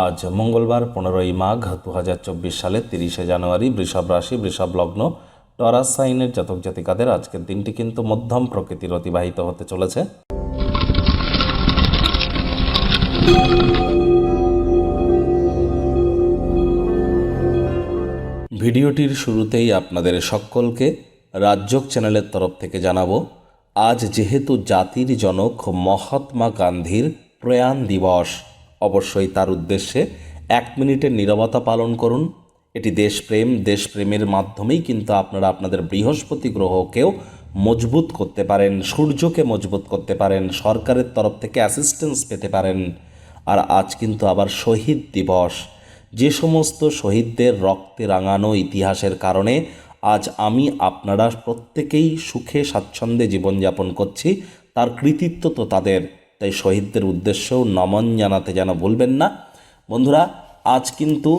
আজ মঙ্গলবার পনেরোই মাঘ দু হাজার চব্বিশ সালের তিরিশে জানুয়ারি বৃষভ রাশি, বৃষভ লগ্ন, টরাস সাইনের জাতক জাতিকাদের আজকের দিনটি কিন্তু মধ্যম প্রকৃতির অতিবাহিত হতে চলেছে। ভিডিওটির শুরুতেই আপনাদের সকলকে রাজ্যক চ্যানেলের তরফ থেকে জানাব, আজ যেহেতু জাতির জনক মহাত্মা গান্ধীর প্রয়াণ দিবস অবশ্যই তার উদ্দেশ্যে এক মিনিটের নীরবতা পালন করুন। এটি দেশপ্রেম, দেশপ্রেমের মাধ্যমেই কিন্তু আপনারা আপনাদের বৃহস্পতি গ্রহকেও মজবুত করতে পারেন, সূর্যকে মজবুত করতে পারেন, সরকারের তরফ থেকে অ্যাসিস্ট্যান্স পেতে পারেন। আর আজ কিন্তু আবার শহীদ দিবস। যে সমস্ত শহীদদের রক্তে রাঙানো ইতিহাসের কারণে আজ আমি আপনারা প্রত্যেকেই সুখে স্বাচ্ছন্দ্যে জীবনযাপন করছি। তার কৃতিত্ব তো তাদের। তাই শহীদদের উদ্দেশ্যেও নমন জানাতে যেন ভুলবেন না। বন্ধুরা, আজ কিন্তু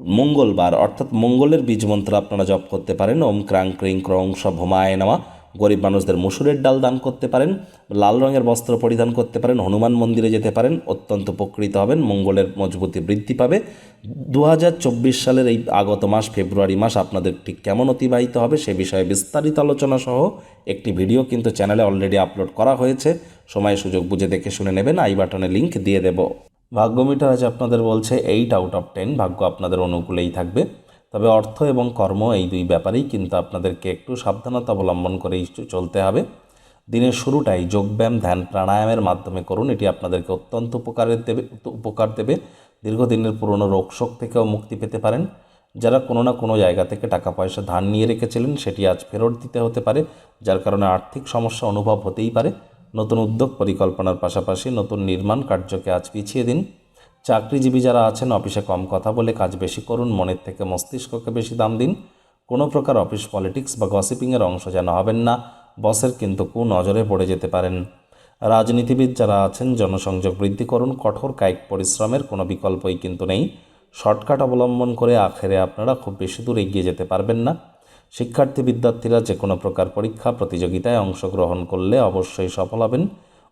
মঙ্গলবার, অর্থাৎ মঙ্গলের বীজ মন্ত্র আপনারা জপ করতে পারেন। ওম ক্রাং ক্রিং ক্রং সব হোমায় নেওয়া গরিব মানুষদের মুসুরের ডাল দান করতে পারেন, লাল রঙের বস্ত্র পরিধান করতে পারেন, হনুমান মন্দিরে যেতে পারেন, অত্যন্ত উপকৃত হবেন, মঙ্গলের মজবুতি বৃদ্ধি পাবে। দু হাজার চব্বিশ সালের এই আগত মাস, ফেব্রুয়ারি মাস আপনাদের ঠিক কেমন অতিবাহিত হবে সে বিষয়ে বিস্তারিত আলোচনা সহ একটি ভিডিও কিন্তু চ্যানেলে অলরেডি আপলোড করা হয়েছে। সময় সুযোগ বুঝে দেখে শুনে নেবেন, আই বাটনে লিঙ্ক দিয়ে দেব। ভাগ্য মিটার আজ আপনাদের বলছে এইট আউট অফ টেন ভাগ্য আপনাদের অনুকূলেই থাকবে। তবে অর্থ এবং কর্ম এই দুই ব্যাপারেই কিন্তু আপনাদেরকে একটু সাবধানতা অবলম্বন করেই চলতে হবে। দিনের শুরুটাই যোগব্যায়াম, ধ্যান, প্রাণায়ামের মাধ্যমে করুন। এটি আপনাদেরকে অত্যন্ত উপকারের দেবে, উপকার দেবে। দীর্ঘদিনের পুরনো রোগশোক থেকেও মুক্তি পেতে পারেন। যারা কোনো না কোনো জায়গা থেকে টাকা পয়সা ধার নিয়ে রেখেছিলেন, সেটি আজ ফেরত দিতে হতে পারে, যার কারণে আর্থিক সমস্যা অনুভব হতেই পারে। নতুন উদ্যোগ, পরিকল্পনার পাশাপাশি নতুন নির্মাণ কার্যকে আজ পিছিয়ে দিন। চাকরিজীবী যারা আছেন, অফিসে কম কথা বলে কাজ বেশি করুন, মনের থেকে মস্তিষ্ককে বেশি দাম দিন। কোনো প্রকার অফিস পলিটিক্স বা গসিপিংয়ের অংশ যেন হবেন না, বসের কিন্তু কু নজরে পড়ে যেতে পারেন। রাজনীতিবিদ যারা আছেন, জনসংযোগ বৃদ্ধি করুন, কঠোর কায়িক পরিশ্রমের কোনো বিকল্পই কিন্তু নেই। শর্টকাট অবলম্বন করে আখেরে আপনারা খুব বেশি দূর এগিয়ে যেতে পারবেন না। শিক্ষার্থী, বিদ্যার্থীরা যে কোনো প্রকার পরীক্ষা, প্রতিযোগিতায় অংশগ্রহণ করলে অবশ্যই সফল হবেন।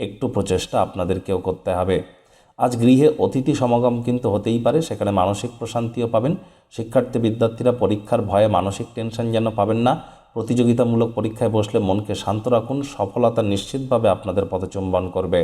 একটু প্রচেষ্টা আপনাদেরকেও করতে হবে। আজ গৃহে অতিথি সমাগম কিন্তু হতেই পারে, সেখানে মানসিক প্রশান্তিও পাবেন। শিক্ষার্থী বিদ্যার্থীরা পরীক্ষার ভয়ে মানসিক টেনশন যেন পাবেন না। প্রতিযোগিতামূলক পরীক্ষায় বসলে মনকে শান্ত রাখুন, সফলতা নিশ্চিতভাবে আপনাদের পথচুম্বন করবে।